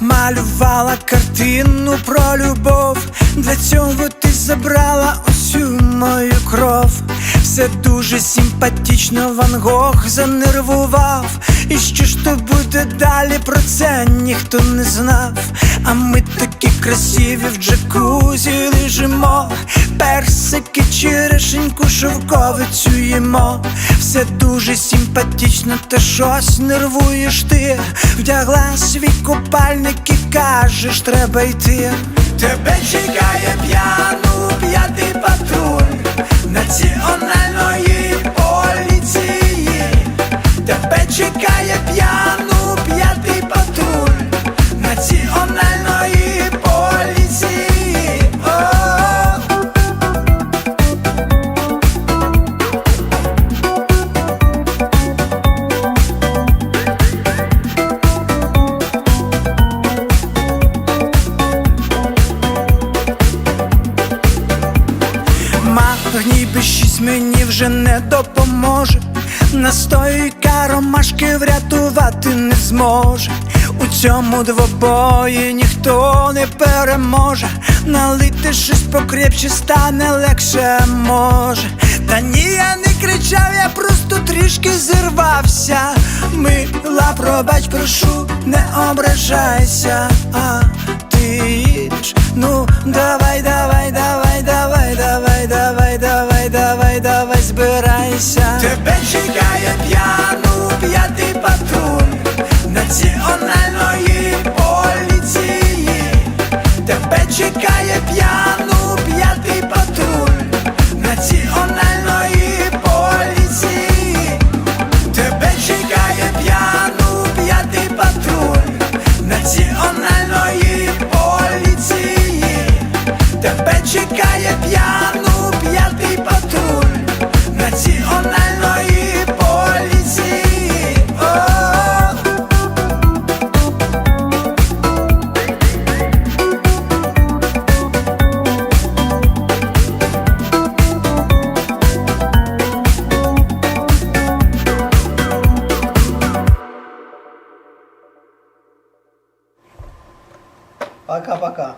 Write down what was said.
малювала картину про любов. Для цього ти забрала усю мою кров. Все дуже симпатично, Ван Гог занервував. І що ж то буде далі, про це ніхто не знав. А ми такі красиві в джакузі лежимо, персики, черешеньку, шовковицю їмо. Все дуже симпатично, та щось нервуєш ти. Вдягла свій купальник і кажеш, треба йти. Тебе чекає п'яну, п'ятий патруль національної поліції. Тебе чекає п'яну, Магній B6 мені вже не допоможе. Настойка ромашки врятувати не зможе. У цьому двобої ніхто не переможе. Налити щось покрепче стане легше може. Та ні, я не кричав, я просто трішки зірвався. Мила, пробач, прошу, не ображайся. А ти їдеш, ну давай, давай, давай, збирайся. Тебе чекає п'яну, п'ятий патруль національної поліції. Тебе чекає п'яну, п'ятий патруль національної поліції. Тебе чекає п'яну, п'ятий патруль національної поліції. Тебе чекає п'яну, Pra cá, pra cá.